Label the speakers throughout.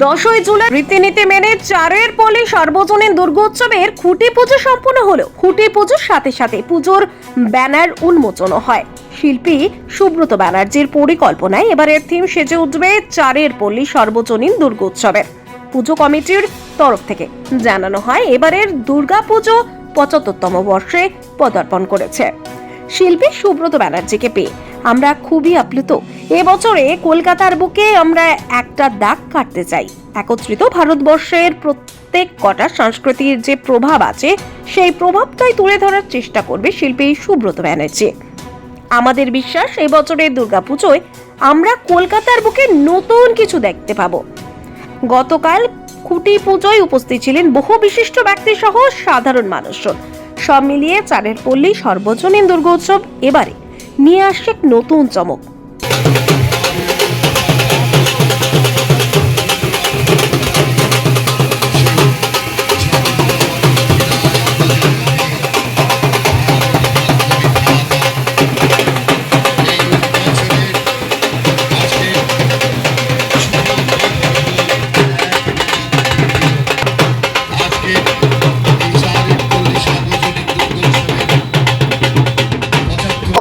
Speaker 1: দশই জুলাই রীতিনীতি মেনে চারের পলি সর্বজনীন দুর্গোৎসবের খুঁটি পুজো সম্পন্ন হলো। খুঁটি পুজোর সাথে সাথে পুজোর ব্যানার উন্মোচনও হয়। শিল্পী সুব্রত ব্যানার্জির পরিকল্পনায় এবারের থিম সেজে উঠবে চারের পল্লী সর্বজনীন দুর্গোৎসবের। পুজো কমিটির তরফ থেকে জানানো হয়, এবারের দুর্গাপুজো পঁচাত্তরতম বর্ষে পদার্পণ করেছে। শিল্পী সুব্রত ব্যানার্জিকে পেয়ে আমরা খুবই আপ্লুত। এবছরে কলকাতার বুকে আমরা একটা দাগ কাটতে চাই। একত্রিত ভারতবর্ষের প্রত্যেক কটা সংস্কৃতির যে প্রভাব আছে, সেই প্রভাবটাই তুলে ধরার চেষ্টা করবে শিল্পী সুব্রত ব্যানার্জি। আমাদের বিশ্বাস এই বছরের দুর্গাপুজোয় আমরা কলকাতার বুকে নতুন কিছু দেখতে পাবো। গতকাল খুঁটি পুজোয় উপস্থিত ছিলেন বহু বিশিষ্ট ব্যক্তি সহ সাধারণ মানুষজন। সব মিলিয়ে চারের পল্লী সর্বজনীন দুর্গোৎসব এবারে। নিয়ে আসছে নতুন চমক।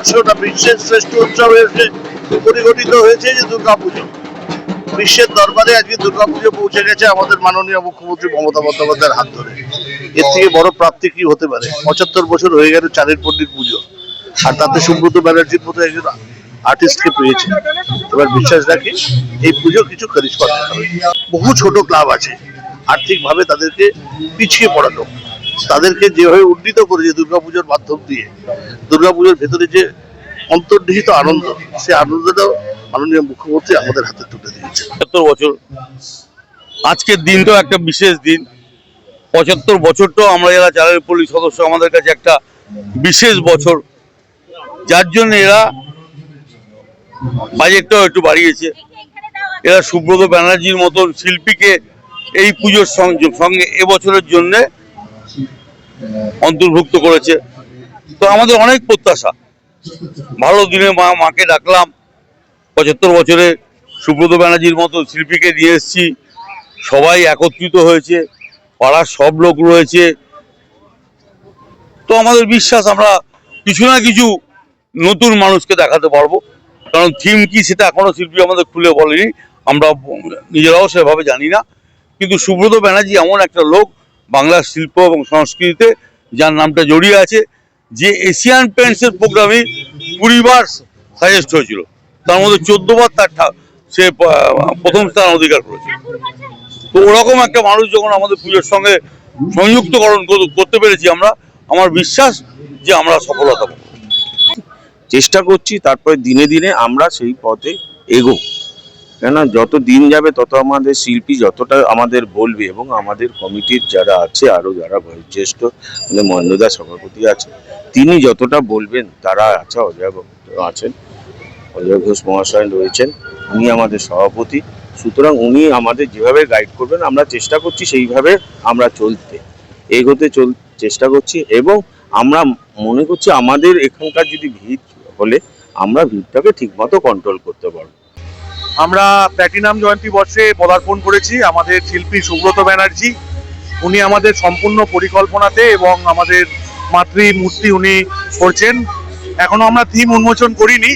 Speaker 2: দুর্গোৎসবে
Speaker 3: বিশ্বের শ্রেষ্ঠ উৎসব হয়েছে পরিগঠিত হয়েছে যে দুর্গাপুজো। বিশ্বের দরবারে আজকে দুর্গাপুজো পৌঁছে গেছে আমাদের মাননীয় মুখ্যমন্ত্রী মমতা বন্দ্যোপাধ্যায়ের হাত ধরে। এর থেকে বড় প্রাপ্তি কি হতে পারে? পঁচাত্তর বছর হয়ে গেল চারের পণ্ডিত পুজো। আর তাতে সুব্রত ব্যানার্জির মতো একজন আর্টিস্টকে পেয়েছে? এবার বিশ্বাস রাখি, এই পুজো কিছু করিশ্মা দেখাবে বহু ছোট ক্লাব আছে। আর্থিকভাবে তাদেরকে পিছিয়ে পড়ানো। তাদেরকে যেভাবে উন্নীত করেছে দুর্গাপুজোর মাধ্যম দিয়ে, দুর্গাপুজোর ভেতরে যে অন্তর্নিহিত আনন্দ, সেই আনন্দটাও মাননীয় মুখ্যমন্ত্রী আমাদের হাতে তুলে দিয়েছে
Speaker 4: পঁচাত্তর বছর। আজকের দিনটাও একটা বিশেষ দিন। পঁচাত্তর বছরটাও আমরা যারা চালের পল্লী সদস্য, আমাদের কাছে একটা বিশেষ বছর। যার জন্য এরা বাজেটটাও একটু বাড়িয়েছে। এরা সুব্রত ব্যানার্জির মতন শিল্পীকে এই পুজোর সঙ্গে এবছরের জন্য অন্তর্ভুক্ত করেছে। তো আমাদের অনেক প্রত্যাশা। ভালো দিনে মা, মাকে ডাকলাম। পঁচাত্তর বছরে সুব্রত ব্যানার্জির মতো শিল্পীকে নিয়ে এসেছি। সবাই একত্রিত হয়েছে। পাড়ার সব লোক রয়েছে। তো আমাদের বিশ্বাস, আমরা কিছু না কিছু নতুন মানুষকে দেখাতে পারব। কারণ থিম কি সেটা এখনও শিল্পী আমাদের খুলে বলেনি। আমরা নিজেরাও সেভাবে জানি না। কিন্তু সুব্রত ব্যানার্জি এমন একটা লোক বাংলার শিল্প এবং সংস্কৃতিতে, যার নামটা জড়িয়ে আছে, যে এশিয়ান পেন্টসের প্রোগ্রামে কুড়িবার সাজেস্ট হয়েছিল। তার মধ্যে চোদ্দ বার তার সে প্রথম স্থান অধিকার করেছে তো ওরকম একটা মানুষ যখন আমাদের পুজোর সঙ্গে সংযুক্তকরণ করতে পেরেছি আমরা, আমার বিশ্বাস যে আমরা সফলতা
Speaker 5: চেষ্টা করছি, তারপরে দিনে দিনে আমরা সেই পথে এগো কেননা যত দিন যাবে তত আমাদের শিল্পী যতটা আমাদের বলবে এবং আমাদের কমিটির যারা আছে, আরও যারা বয়োজ্যেষ্ঠ মানে মহেন্দ্রদা সভাপতি আছে, তিনি যতটা বলবেন, তারা আছে, অজয় আছেন, অজয় ঘোষ মহাশয় রয়েছেন, উনি আমাদের সভাপতি। সুতরাং উনি আমাদের যেভাবে গাইড করবেন, আমরা চেষ্টা করছি সেইভাবে আমরা চলতে, এগোতে চল, চেষ্টা করছি এবং আমরা মনে করছি আমাদের এখানকার যদি ভিড় হলে, আমরা ভিড়টাকে ঠিকমতো কন্ট্রোল করতে পারব।
Speaker 6: আমরা প্ল্যাটিনাম জয়ন্তী বর্ষে পদার্পণ করেছি আমাদের শিল্পী সুব্রত ব্যানার্জি। উনি আমাদের সম্পূর্ণ পরিকল্পনাতে এবং আমাদের মাতৃ মূর্তি উনি করছেন। এখনও আমরা থিম উন্মোচন করিনি।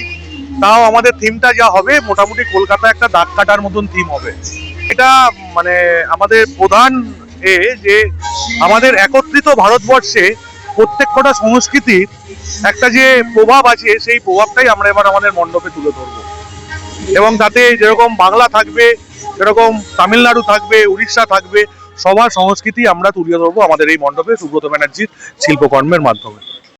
Speaker 6: তাও আমাদের থিমটা যা হবে, মোটামুটি কলকাতা একটা দাগ কাটার মতন থিম হবে। এটা মানে আমাদের প্রধান এ যে আমাদের একত্রিত ভারতবর্ষে প্রত্যেক কটা সংস্কৃতির একটা যে প্রভাব আছে, সেই প্রভাবটাই আমরা এবার আমাদের মণ্ডপে তুলে ধরবো। এবং তাতে যেরকম বাংলা থাকবে, যেরকম তামিলনাড়ু থাকবে, উড়িষ্যা থাকবে, সবার সংস্কৃতি আমরা তুলে ধরবো আমাদের এই মণ্ডপে সুব্রত ব্যানার্জির শিল্পকর্মের মাধ্যমে।